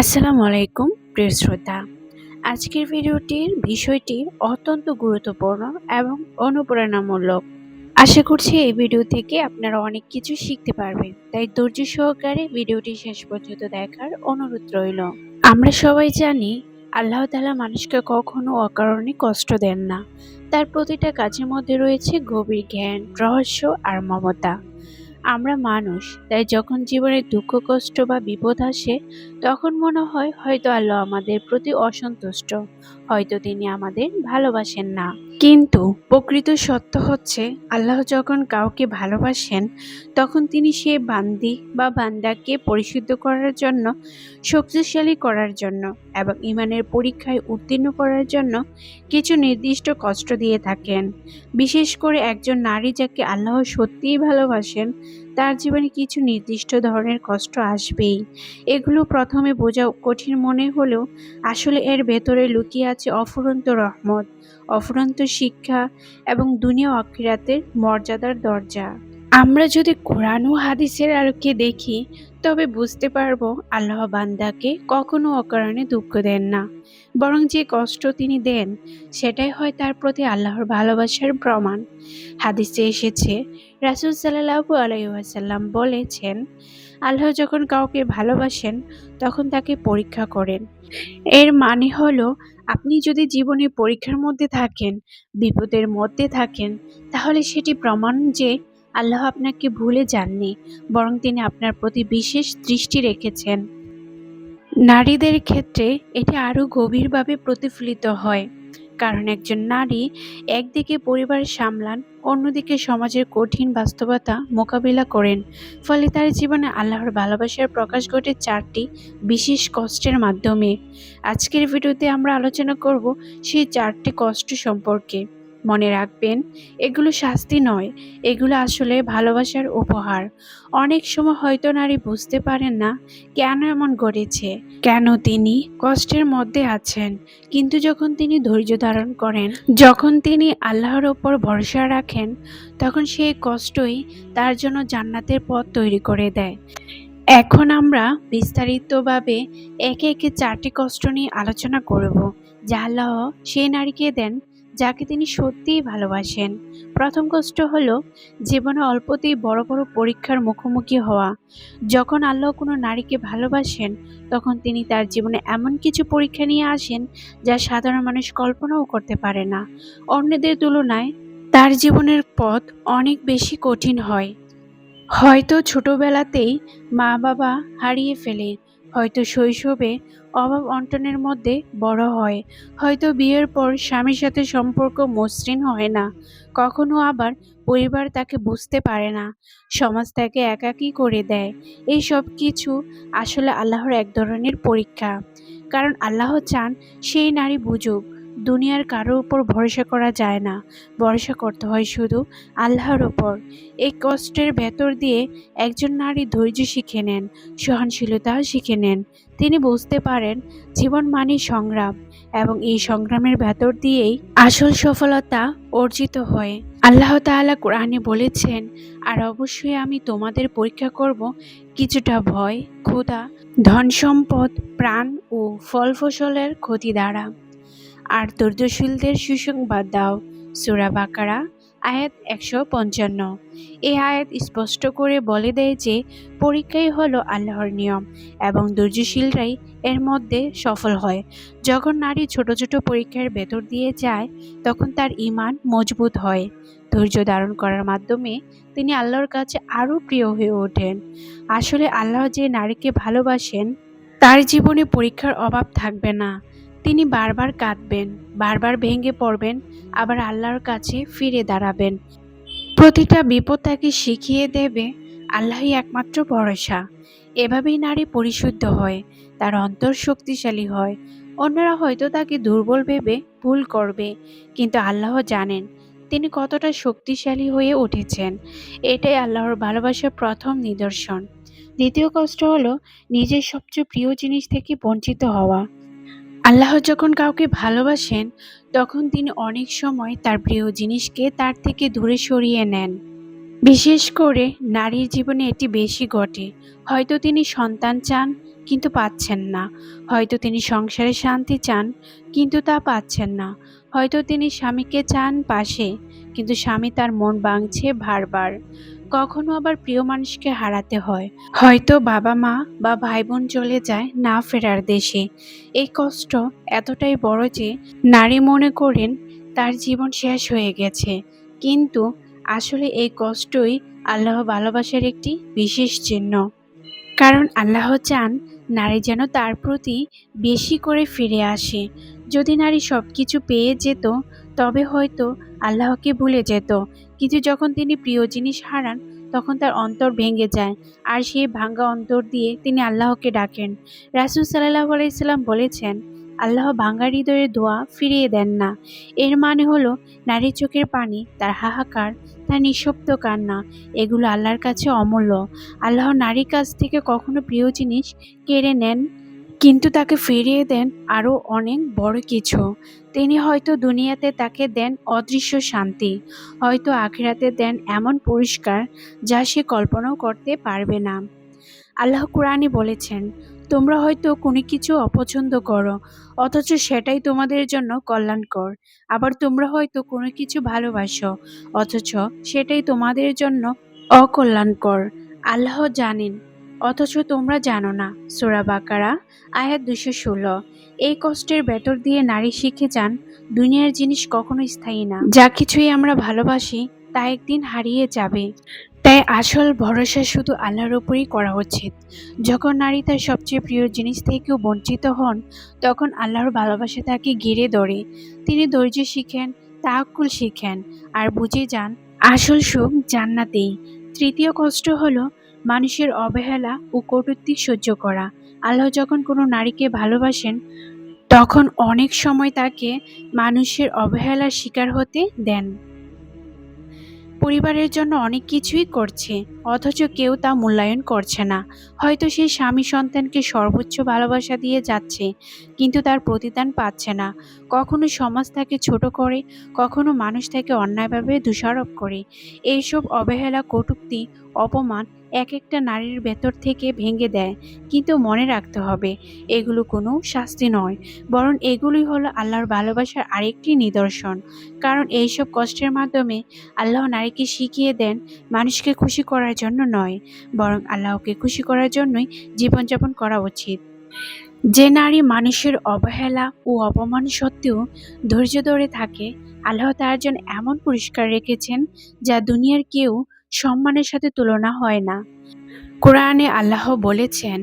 আসসালামু আলাইকুম, প্রিয় শ্রোতা। আজকের ভিডিওটির বিষয়টি অত্যন্ত গুরুত্বপূর্ণ এবং অনুপ্রেরণামূলক। আশা করছি এই ভিডিও থেকে আপনারা অনেক কিছু শিখতে পারবেন, তাই ধৈর্য সহকারে ভিডিওটি শেষ পর্যন্ত দেখার অনুরোধ রইল। আমরা সবাই জানি, আল্লাহ তাআলা মানুষকে কখনো অকারণে কষ্ট দেন না। তার প্রতিটা কাজের মধ্যে রয়েছে গভীর জ্ঞান, রহস্য আর মমতা। আমরা মানুষ, তাই যখন জীবনে দুঃখ, কষ্ট বা বিপদ আসে, তখন মনে হয় হয়তো আল্লাহ আমাদের প্রতি অসন্তুষ্ট, হয়তো তিনি আমাদের ভালোবাসেন না। কিন্তু প্রকৃত সত্য হচ্ছে, আল্লাহ যখন কাউকে ভালোবাসেন, তখন তিনি সে বান্দি বা বান্দাকে পরিশুদ্ধ করার জন্য, শক্তিশালী করার জন্য এবং ইমানের পরীক্ষায় উত্তীর্ণ করার জন্য কিছু নির্দিষ্ট কষ্ট দিয়ে থাকেন। বিশেষ করে একজন নারী যাকে আল্লাহ সত্যিই ভালোবাসেন তার জীবনে কিছু নির্দিষ্ট ধরনের কষ্ট আসবেই। এগুলো প্রথমে বোঝা কঠিন মনে হলেও আসলে এর ভেতরে লুকিয়ে আছে অফুরন্ত রহমত, অফুরন্ত শিক্ষা এবং দুনিয়া অক্ষিরাতের মর্যাদার দরজা। আমরা যদি কোরআন ও হাদিসের আলোকে দেখি, তবে বুঝতে পারব আল্লাহ বান্দাকে কখনো অকারণে দুঃখ দেন না। বরং যে কষ্ট তিনি দেন, সেটাই হয় তার প্রতি আল্লাহর ভালোবাসার প্রমাণ। হাদিসে এসেছে, রাসুল সাল্লাহু আলাইসাল্লাম বলেছেন, আল্লাহ যখন কাউকে ভালোবাসেন, তখন তাকে পরীক্ষা করেন। এর মানে হলো, আপনি যদি জীবনে পরীক্ষার মধ্যে থাকেন, বিপদের মধ্যে থাকেন, তাহলে সেটি প্রমাণ যে আল্লাহ আপনাকে ভুলে যাননি, বরং তিনি আপনার প্রতি বিশেষ দৃষ্টি রেখেছেন। নারীদের ক্ষেত্রে এটি আরও গভীরভাবে প্রতিফলিত হয়, কারণ একজন নারী একদিকে পরিবার সামলান, অন্যদিকে সমাজের কঠিন বাস্তবতা মোকাবিলা করেন, ফলে তার জীবনে আল্লাহর ভালোবাসার প্রকাশ ঘটে চারটি বিশেষ কষ্টের মাধ্যমে। আজকের ভিডিওতে আমরা আলোচনা করব সেই চারটি কষ্ট সম্পর্কে। মনে রাখবেন, এগুলো শাস্তি নয়, এগুলো আসলে ভালোবাসার উপহার। অনেক সময় হয়তো নারী বুঝতে পারেন না কেন এমন ঘটেছে, কেন তিনি কষ্টের মধ্যে আছেন, কিন্তু যখন তিনি ধৈর্য ধারণ করেন, যখন তিনি আল্লাহর ওপর ভরসা রাখেন, তখন সেই কষ্টই তার জন্য জান্নাতের পথ তৈরি করে দেয়। এখন আমরা বিস্তারিতভাবে একে একে চারটি কষ্ট নিয়ে আলোচনা করব, যা আল্লাহ সেই নারীকে দেন যাকে তিনি সত্যিই ভালোবাসেন। প্রথম কষ্ট হলো জীবনে অল্পতেই বড় বড় পরীক্ষার মুখোমুখি হওয়া। যখন আল্লাহ কোনো নারীকে ভালোবাসেন, তখন তিনি তার জীবনে এমন কিছু পরীক্ষা নিয়ে আসেন যা সাধারণ মানুষ কল্পনাও করতে পারে না। অন্যদের তুলনায় তার জীবনের পথ অনেক বেশি কঠিন হয়। হয়তো ছোটবেলাতেই মা বাবা হারিয়ে ফেলে, হয়তো শৈশবে অভাব অন্টনের মধ্যে বড় হয়। হয়তো বিয়ের পর স্বামীর সাথে সম্পর্ক মসৃণ হয় না। কখনো আবার পরিবার তাকে বুঝতে পারে না। সমাজ তাকে একাকী করে দেয়। এই সব কিছু আসলে আল্লাহর এক ধরনের পরীক্ষা। কারণ আল্লাহ চান সেই নারী বুঝুক। দুনিয়ার কারোর উপর ভরসা করা যায় না। ভরসা করতে হয় শুধু আল্লাহর ওপর এই কষ্টের ভেতর দিয়ে একজন নারী ধৈর্য শিখে নেন, সহনশীলতা শিখে নেন। তিনি বুঝতে পারেন জীবন মানে সংগ্রাম এবং এই সংগ্রামের ভেতর দিয়েই আসল সফলতা অর্জিত হয়। আল্লাহ তাআলা কোরআনে বলেছেন, আর অবশ্যই আমি তোমাদের পরীক্ষা করব কিছুটা ভয়, ক্ষুধা ধন সম্পদ প্রাণ ও ফল ফসলের ক্ষতি দ্বারা। আর ধৈর্যশীলদের সুসংবাদ দাও। সুরা বাকারা, আয়াত একশো পঞ্চান্ন। এই আয়াত স্পষ্ট করে বলে দেয় যে, পরীক্ষাই হলো আল্লাহর নিয়ম এবং ধৈর্যশীলরাই এর মধ্যে সফল হয়। যখন নারী ছোট ছোট পরীক্ষার ভেতর দিয়ে যায়, তখন তার ইমান মজবুত হয়। ধৈর্য ধারণ করার মাধ্যমে তিনি আল্লাহর কাছে আরও প্রিয় হয়ে ওঠেন। আসলে আল্লাহ যে নারীকে ভালোবাসেন, তার জীবনে পরীক্ষার অভাব থাকবে না। তিনি বারবার কাঁদবেন, বারবার ভেঙে পড়বেন, আবার আল্লাহর কাছে ফিরে দাঁড়াবেন। প্রতিটা বিপদ তাকে শিখিয়ে দেবে, আল্লাহই একমাত্র ভরসা। এভাবেই নারী পরিশুদ্ধ হয়, তার অন্তর শক্তিশালী হয়। অন্যরা হয়তো তাকে দুর্বল ভেবে ভুল করবে, কিন্তু আল্লাহ জানেন, তিনি কতটা শক্তিশালী হয়ে উঠেছেন। এটাই আল্লাহর ভালোবাসার প্রথম নিদর্শন। দ্বিতীয় কষ্ট হলো নিজের সবচেয়ে প্রিয় জিনিস থেকে বঞ্চিত হওয়া। আল্লাহ যখন কাউকে ভালোবাসেন, তখন তিনি অনেক সময় তার প্রিয় জিনিসকে তার থেকে দূরে সরিয়ে নেন। বিশেষ করে নারীর জীবনে এটি বেশি ঘটে। হয়তো তিনি সন্তান চান, কিন্তু পাচ্ছেন না। হয়তো তিনি সংসারে শান্তি চান, কিন্তু তা পাচ্ছেন না। হয়তো তিনি স্বামীকে চান পাশে, কিন্তু স্বামী তার মন ভাঙছে বারবার। কখনো আবার প্রিয় মানুষকে হারাতে হয়। হয়তো বাবা মা বা ভাই বোন চলে যায় না ফেরার দেশে। এই কষ্ট এতটাই বড় যে নারী মনে করেন তার জীবন শেষ হয়ে গেছে। কিন্তু আসলে এই কষ্টই আল্লাহ ভালোবাসার একটি বিশেষ চিহ্ন। কারণ আল্লাহ চান নারী যেন তার প্রতি বেশি করে ফিরে আসে। যদি নারী সব কিছু পেয়ে যেত, তবে হয়তো আল্লাহকে ভুলে যেত। কিন্তু যখন তিনি প্রিয় জিনিস হারান, তখন তার অন্তর ভেঙে যায় আর সেই ভাঙ্গা অন্তর দিয়ে তিনি আল্লাহকে ডাকেন। রাসুল সাল্লাহ আলাইসাল্লাম বলেছেন আল্লাহ ভাঙ্গা হৃদয়ের দোয়া ফিরিয়ে দেন না। এর মানে হলো, নারীর চোখের পানি, তার হাহাকার, তার নিঃশব্দ কান্না, এগুলো আল্লাহর কাছে অমূল্য। আল্লাহ নারীর কাছ থেকে কখনো প্রিয় জিনিস কেড়ে নেন, কিন্তু তাকে ফিরিয়ে দেন আরও অনেক বড় কিছু। তিনি হয়তো দুনিয়াতে তাকে দেন অদৃশ্য শান্তি, হয়তো আখেরাতে দেন এমন পুরস্কার যা সে কল্পনাও করতে পারবে না। আল্লাহ কুরআনে বলেছেন তোমরা হয়তো কোনো কিছু অপছন্দ করো, অথচ সেটাই তোমাদের জন্য কল্যাণকর। আবার তোমরা হয়তো কোনো কিছু ভালোবাসো, অথচ সেটাই তোমাদের জন্য অকল্যাণকর। আল্লাহ জানেন, অথচ তোমরা জানো না। সোরা বাকারা, আয়াত দুশো ষোলো। এই কষ্টের ভেতর দিয়ে নারী শিখে যান, দুনিয়ার জিনিস কখনো স্থায়ী না। যা কিছুই আমরা ভালোবাসি, তা একদিন হারিয়ে যাবে। তাই আসল ভরসা শুধু আল্লাহর উপরই করা উচিত। যখন নারী তার সবচেয়ে প্রিয় জিনিস থেকেও বঞ্চিত হন, তখন আল্লাহর ভালোবাসা তাকে ঘিরে ধরে। তিনি ধৈর্য শিখেন তাহাক্কুল শিখেন, আর বুঝে যান, আসল সুখ জান্নাতেই। তৃতীয় কষ্ট হলো মানুষের অবহেলা ও কটূক্তি সহ্য করা। আল্লাহ যখন কোনো নারীকে ভালোবাসেন, তখন অনেক সময় তাকে মানুষের অবহেলার শিকার হতে দেন। পরিবারের জন্য অনেক কিছুই করছে। অথচ কেউ তা মূল্যায়ন করছে না। হয়তো সে স্বামী সন্তানকে সর্বোচ্চ ভালোবাসা দিয়ে যাচ্ছে, কিন্তু তার প্রতিদান পাচ্ছে না। কখনো সমাজ তাকে ছোট করে, কখনো মানুষ তাকে অন্যায়ভাবে দোষারোপ করে। এইসব অবহেলা, কটূক্তি, অপমান এক একটা নারীর ভেতর থেকে ভেঙে দেয়, কিন্তু মনে রাখতে হবে, এগুলো কোনো শাস্তি নয়, বরং এগুলোই হলো আল্লাহর ভালোবাসার আরেকটি নিদর্শন। কারণ এইসব কষ্টের মাধ্যমে আল্লাহ নারীকে শিখিয়ে দেন, মানুষকে খুশি করার জন্য নয়, বরং আল্লাহকে খুশি করার জন্যই জীবনযাপন করা উচিত। যে নারী মানুষের অবহেলা ও অপমান সত্ত্বেও ধৈর্য ধরে থাকে, আল্লাহ তার জন্য এমন পুরস্কার রেখেছেন যা দুনিয়ার কেউ সম্মানের সাথে তুলনা হয় না। কোরআনে আল্লাহ বলেছেন,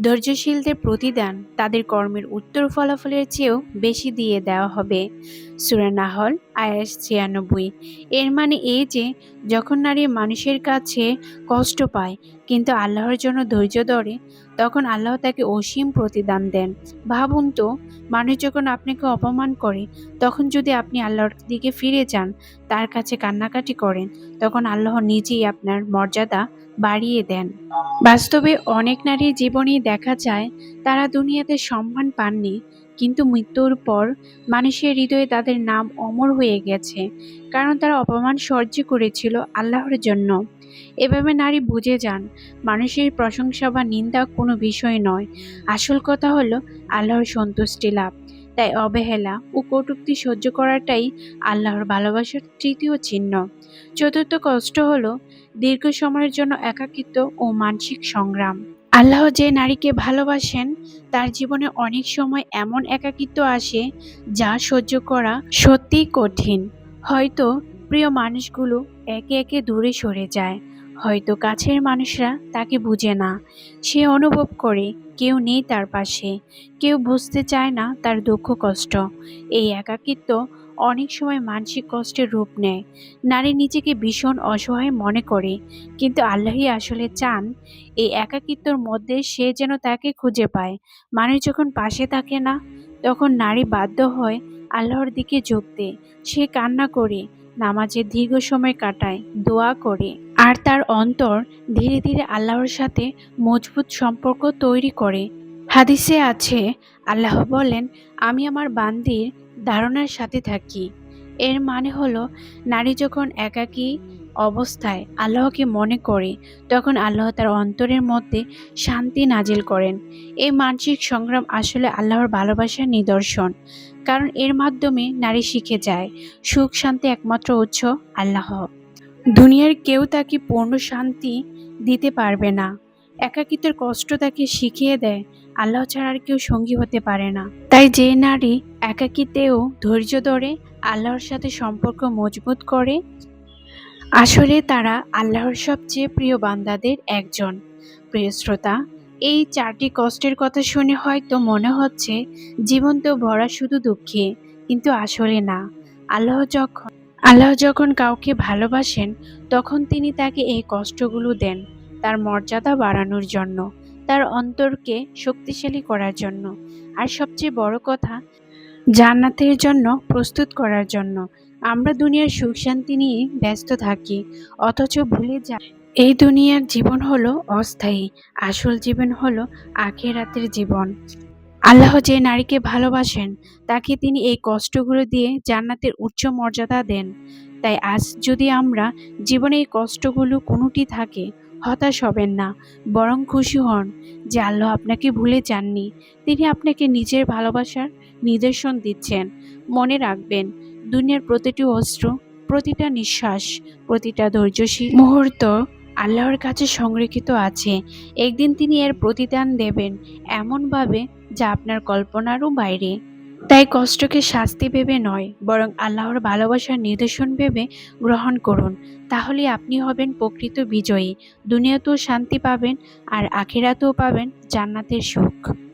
ধৈর্যশীলদের প্রতিদান তাদের কর্মের উত্তর ফলাফলের চেয়েও বেশি দিয়ে দেওয়া হবে। সুরানাহল আয়াস ছিয়ানব্বই। এর মানে এই যে, যখন নারী মানুষের কাছে কষ্ট পায়, কিন্তু আল্লাহর জন্য ধৈর্য ধরে, তখন আল্লাহ তাকে অসীম প্রতিদান দেন। ভাবুন তো, মানুষ যখন আপনাকে অপমান করে, তখন যদি আপনি আল্লাহর দিকে ফিরে যান, তার কাছে কান্নাকাটি করেন, তখন আল্লাহ নিজেই আপনার মর্যাদা বাড়িয়ে দেন। বাস্তবে অনেক নারীর জীবনেই দেখা যায়, তারা দুনিয়াতে সম্মান পাননি, কিন্তু মৃত্যুর পর মানুষের হৃদয়ে তাদের নাম অমর হয়ে গেছে, কারণ তারা অপমান সহ্য করেছিল আল্লাহর জন্য। এভাবে নারী বুঝে যান, মানুষের প্রশংসা বা নিন্দা কোনো বিষয় নয়। আসল কথা হলো, আল্লাহর সন্তুষ্টি লাভ। তাই অবহেলা ও কটুক্তি সহ্য করাটাই আল্লাহর ভালোবাসার তৃতীয় চিহ্ন। চতুর্থ কষ্ট হলো দীর্ঘ সময়ের জন্য একাকিত্ব ও মানসিক সংগ্রাম। আল্লাহ যে নারীকে ভালোবাসেন, তার জীবনে অনেক সময় এমন একাকিত্ব আসে যা সহ্য করা সত্যিই কঠিন। হয়তো প্রিয় মানুষগুলো একে একে দূরে সরে যায়। হয়তো কাছের মানুষরা তাকে বুঝে না। সে অনুভব করে, কেউ নেই তার পাশে। কেউ বুঝতে চায় না তার দুঃখ কষ্ট। এই একাকিত্ব অনেক সময় মানসিক কষ্টের রূপ নেয়। নারী নিজেকে ভীষণ অসহায় মনে করে, কিন্তু আল্লাহই আসলে চান এই একাকিত্বর মধ্যে সে যেন তাকে খুঁজে পায়। মানুষ যখন পাশে থাকে না, তখন নারী বাধ্য হয় আল্লাহর দিকে ঝুঁকতে। সে কান্না করে নামাজে দীর্ঘ সময় কাটায়, দোয়া করে। আর তার অন্তর ধীরে ধীরে আল্লাহর সাথে মজবুত সম্পর্ক তৈরি করে। হাদিসে আছে, আল্লাহ বলেন, আমি আমার বান্দির ধারণার সাথে থাকি। এর মানে হলো, নারী যখন একাকী অবস্থায় আল্লাহকে মনে করে, তখন আল্লাহ তার অন্তরের মধ্যে শান্তি নাজিল করেন। এই মানসিক সংগ্রাম আসলে আল্লাহর ভালোবাসার নিদর্শন, কারণ এর মাধ্যমে নারী শিখে যায়। সুখ শান্তি একমাত্র উৎস আল্লাহ। দুনিয়ার কেউ তাকে পূর্ণ শান্তি দিতে পারবে না। একাকিত্বের কষ্ট তাকে শিখিয়ে দেয়, আল্লাহ ছাড়া আর কেউ সঙ্গী হতে পারে না। তাই যে নারী একাকিতেও ধৈর্য ধরে আল্লাহর সাথে সম্পর্ক মজবুত করে আসলে তারা আল্লাহর সবচেয়ে প্রিয় বান্দাদের একজন। প্রিয় শ্রোতা, এই চারটি কষ্টের কথা শুনে হয়তো মনে হচ্ছে জীবন তো ভরা শুধু দুঃখে, কিন্তু আসলে না। আল্লাহ যখন আল্লাহ যখন কাউকে ভালোবাসেন, তখন তিনি তাকে এই কষ্টগুলো দেন তার মর্যাদা বাড়ানোর জন্য, তার অন্তরকে শক্তিশালী করার জন্য। আর সবচেয়ে বড় কথা, জান্নাতের জন্য প্রস্তুত করার জন্য। আমরা দুনিয়ার সুখ শান্তি নিয়ে ব্যস্ত থাকি, অথচ ভুলে যা। এই দুনিয়ার জীবন হলো অস্থায়ী, আসল জীবন হলো আখেরাতের জীবন। আল্লাহ যে নারীকে ভালোবাসেন, তাকে তিনি এই কষ্টগুলো দিয়ে জান্নাতের উচ্চ মর্যাদা দেন। তাই আজ যদি আমরা জীবনে এই কষ্টগুলো কোনোটি থাকে, হতাশ হবেন না, বরং খুশি হন যে আল্লাহ আপনাকে ভুলে যাননি। তিনি আপনাকে নিজের ভালোবাসার নিদর্শন দিচ্ছেন। মনে রাখবেন দুনিয়ার প্রতিটি অস্ত্র, প্রতিটা নিঃশ্বাস, প্রতিটা ধৈর্যশীল মুহূর্ত আল্লাহর কাছে সংরক্ষিত আছে। একদিন তিনি এর প্রতিদান দেবেন এমনভাবে যা আপনার কল্পনারও বাইরে। তাই কষ্টকে শাস্তি ভেবে নয়, বরং আল্লাহর ভালোবাসার নিদর্শন ভেবে গ্রহণ করুন। তাহলে আপনি হবেন প্রকৃত বিজয়ী। দুনিয়াতেও শান্তি পাবেন আর আখেরাতেও পাবেন জান্নাতের সুখ।